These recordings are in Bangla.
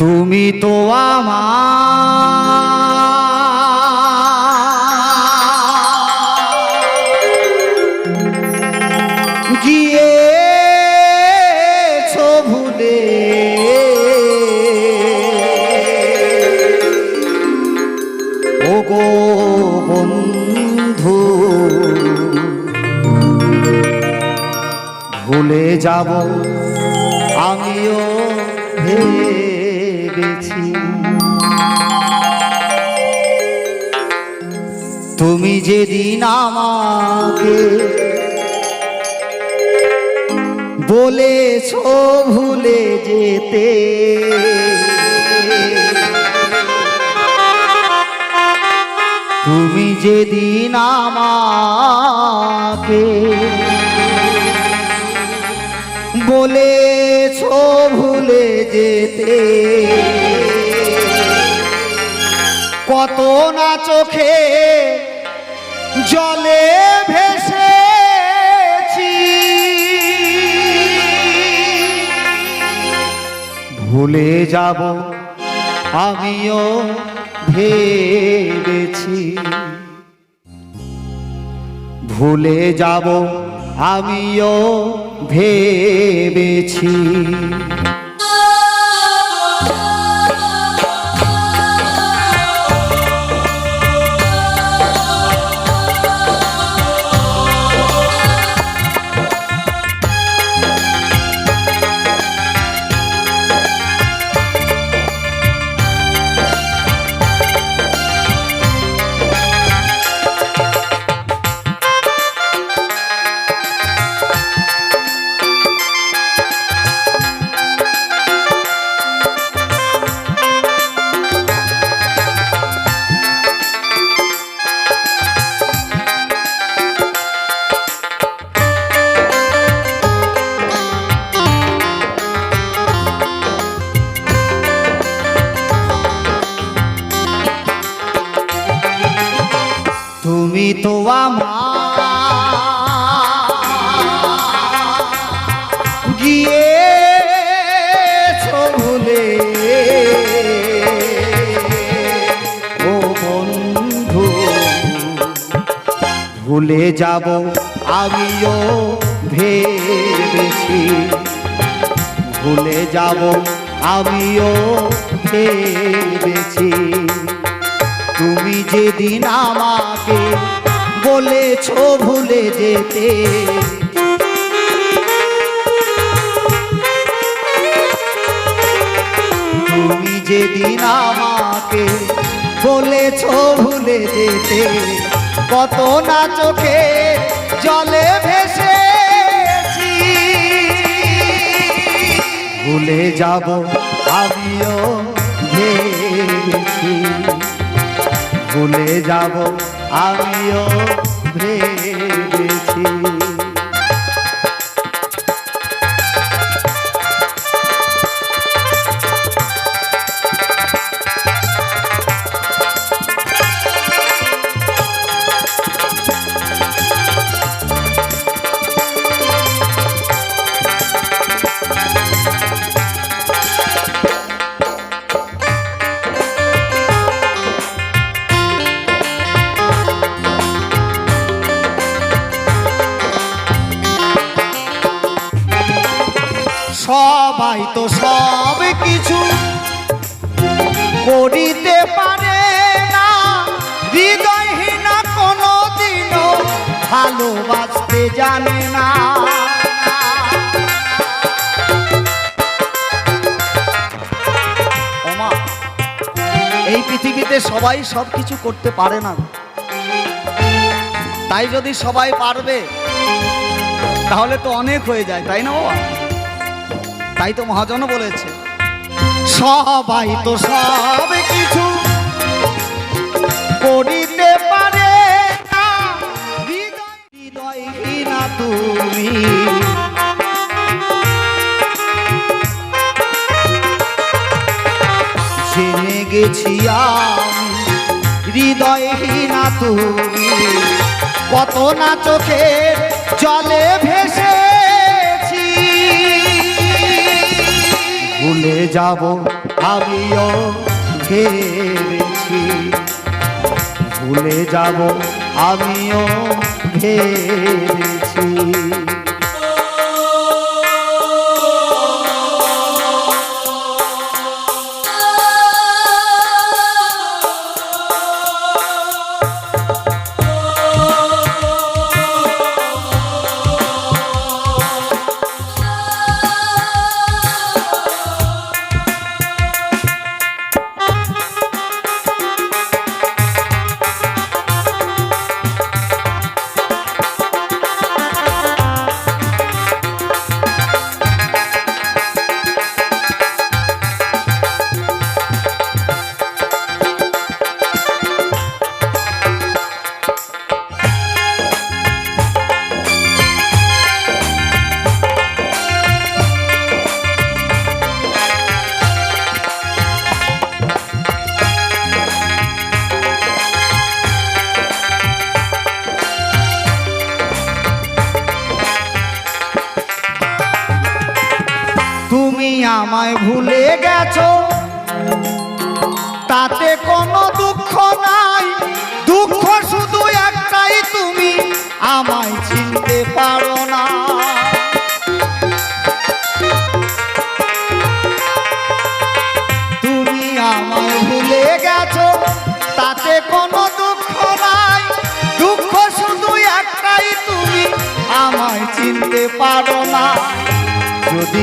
তুমি তো আমার। গিয়েছ ভুলে। ও গো বন্ধু ভুলে যাব যেদিন আমাকে বলেছ ভুলে যেতে তুমি যেদিন আমাকে বলেছ ভুলে যেতে কত না চোখে জলে ভেসেছি। ভুলে যাব আমিও ভেবেছি। ভুলে যাব আমিও ভেবেছি। আমার ও বন্ধু ভুলে যাব আমিও ভেবেছি। ভুলে যাব আমিও ভেবেছি। তুমি যেদিন আমাকে বলেছ ভুলে যেতে। তুমি যেদিন আমাকে বলেছ ভুলে যেতে, কত না চোখে জলে ভেসেছি। ভুলে যাব আমিও ভেবেছি। ভুলে যাব আমিও ভেবেছি করিতে পারে না। হৃদয়হীনা কোনো দিনও ভালোবাসতে জানে না। এই পৃথিবীতে সবাই সব কিছু করতে পারে না তাই যদি সবাই পারবে, তাহলে তো অনেক হয়ে যায়, তাই না বাবা? তাই তো মহাজন বলেছে। সবাই তো সব কিছু করিতে পারে না। তুমি। জেনে গেছি হৃদয়হীনা তুমি। কত না চোখে জলে ভেসেছি ভুলে যাব আমিও ভেবেছি। ভুলে যাব আমিও ভেবেছি।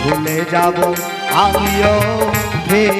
ভুলে যাব আমিও ভেবেছি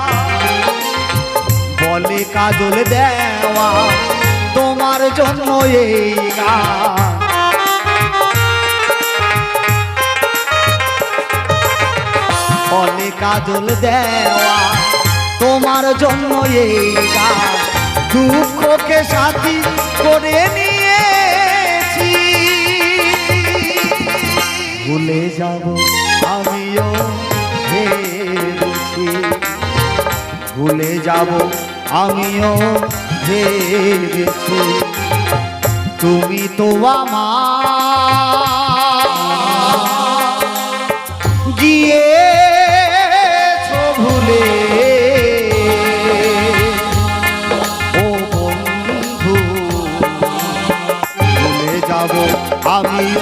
কাজল দেওয়া তোমার জন্য এই গান। বলে কাজল দেওয়া তোমার জন্য এই গান। দুঃখকে সাথী করে নিয়েছি। ভুলে যাব আমিও ভুলে যাব আমিও ভেবেছি তুমি তো আমার ভুলে। ও বন্ধু ভুলে যাব আমিও